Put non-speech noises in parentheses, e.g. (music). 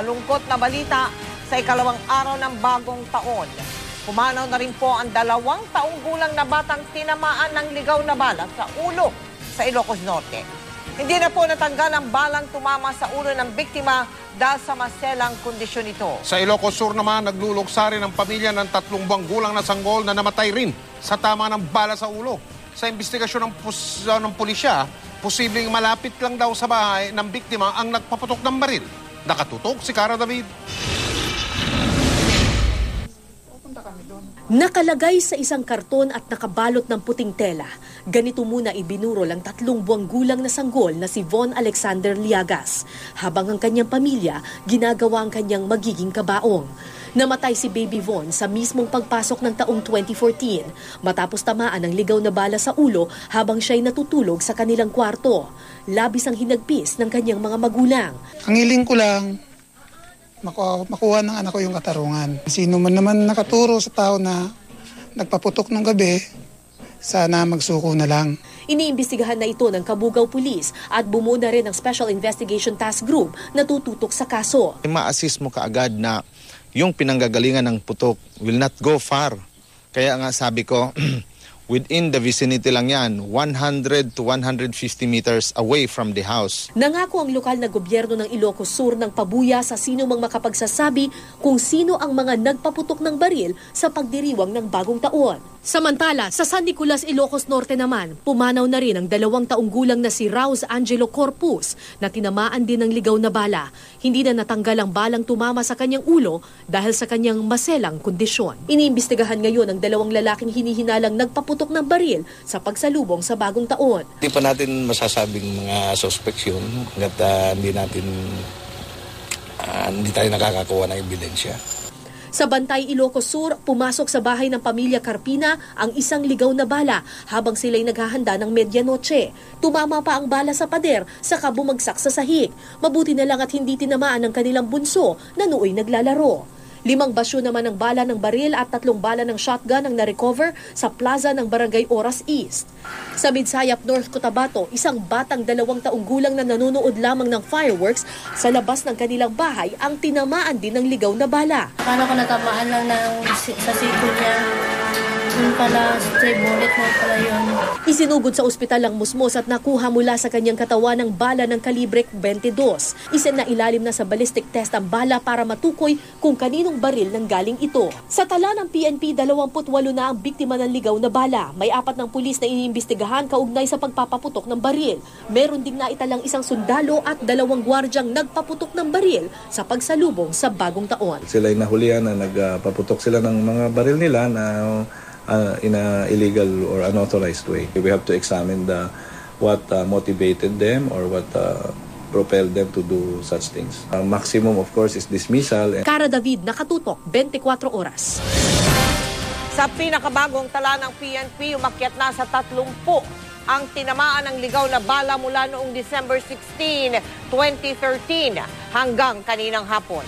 malungkot na balita sa ikalawang araw ng bagong taon. Pumanaw na rin po ang dalawang taong gulang na batang tinamaan ng ligaw na bala sa ulo sa Ilocos Norte. Hindi na po natanggal ang balang tumama sa ulo ng biktima dahil sa maselang kondisyon ito. Sa Ilocos Sur naman, nagluluksa rin ang pamilya ng tatlong buwang gulang na sanggol na namatay rin sa tama ng bala sa ulo. Sa investigasyon ng, pus- uh, ng pulisya, posibleng malapit lang daw sa bahay ng biktima ang nagpaputok ng baril. Nakatutok si Cara David. Nakalagay sa isang karton at nakabalot ng puting tela. Ganito muna ibinurol ang tatlong buwang gulang na sanggol na si Von Alexander Liagas. Habang ang kanyang pamilya, ginagawa ang kanyang magiging kabaong. Namatay si Baby Von sa mismong pagpasok ng taong 2014 matapos tamaan ng ligaw na bala sa ulo habang siya'y natutulog sa kanilang kwarto. Labis ang hinagpis ng kanyang mga magulang. Ang hiling ko lang, maku- makuha ng anak ko yung katarungan. Sino man naman nakaturo sa tao na nagpaputok ng gabi, sana magsuko na lang. Iniimbestigahan na ito ng Kabugaw Police at bumuo na rin ng Special Investigation Task Group na tututok sa kaso. ma-assist mo kaagad na yung pinanggagalingan ng putok will not go far. Kaya nga sabi ko, (clears throat) within the vicinity lang yan, 100 to 150 meters away from the house. Nangako ang lokal na gobyerno ng Ilocos Sur ng pabuya sa sino mang makapagsasabi kung sino ang mga nagpaputok ng baril sa pagdiriwang ng bagong taon. Samantala, sa San Nicolas, Ilocos Norte naman, pumanaw na rin ang dalawang taong gulang na si Raus Angelo Corpus na tinamaan din ng ligaw na bala. Hindi na natanggal ang balang tumama sa kanyang ulo dahil sa kanyang maselang kondisyon. Iniimbestigahan ngayon ang dalawang lalaking hinihinalang nagpaputok ng baril sa pagsalubong sa bagong taon. Hindi pa natin masasabing mga suspects yun hanggat ah, hindi natin ah, hindi tayo nakakakuha ng ebidensya. Sa Bantay, Ilocos Sur, pumasok sa bahay ng pamilya Carpina ang isang ligaw na bala habang sila'y naghahanda ng medyanoche. Tumama pa ang bala sa pader saka bumagsak sa sahig. Mabuti na lang at hindi tinamaan ng kanilang bunso na nooy naglalaro. Limang basyo naman ng bala ng baril at tatlong bala ng shotgun ang na-recover sa plaza ng Barangay Oras East. Sa Midsayap, North Cotabato, isang batang dalawang taong gulang na nanonood lamang ng fireworks sa labas ng kanilang bahay ang tinamaan din ng ligaw na bala. Paano ko natamaan lang ng, sa siko niya? Yun pala, stray bullet mo pala yun. Isinugod sa ospital ang musmos at nakuha mula sa kanyang katawan ng bala ng kalibre 22. Isa na ilalim na sa ballistic test ang bala para matukoy kung kaninong baril nang galing ito. Sa tala ng PNP, 28 na ang biktima ng ligaw na bala. May apat ng pulis na iniimbestigahan kaugnay sa pagpapaputok ng baril. Meron ding naitalang isang sundalo at dalawang gwardyang nagpaputok ng baril sa pagsalubong sa bagong taon. Sila ay nahulihan na nagpaputok sila ng mga baril nila na ah, in a illegal or unauthorized way. We have to examine the what ah, motivated them or what ah, propelled them to do such things. Ang maximum of course is dismissal and Cara David, nakatutok, 24 oras. Sa pinakabagong tala ng PNP, umakyat na sa 30 ang tinamaan ng ligaw na bala mula noong December 16, 2013 hanggang kaninang hapon.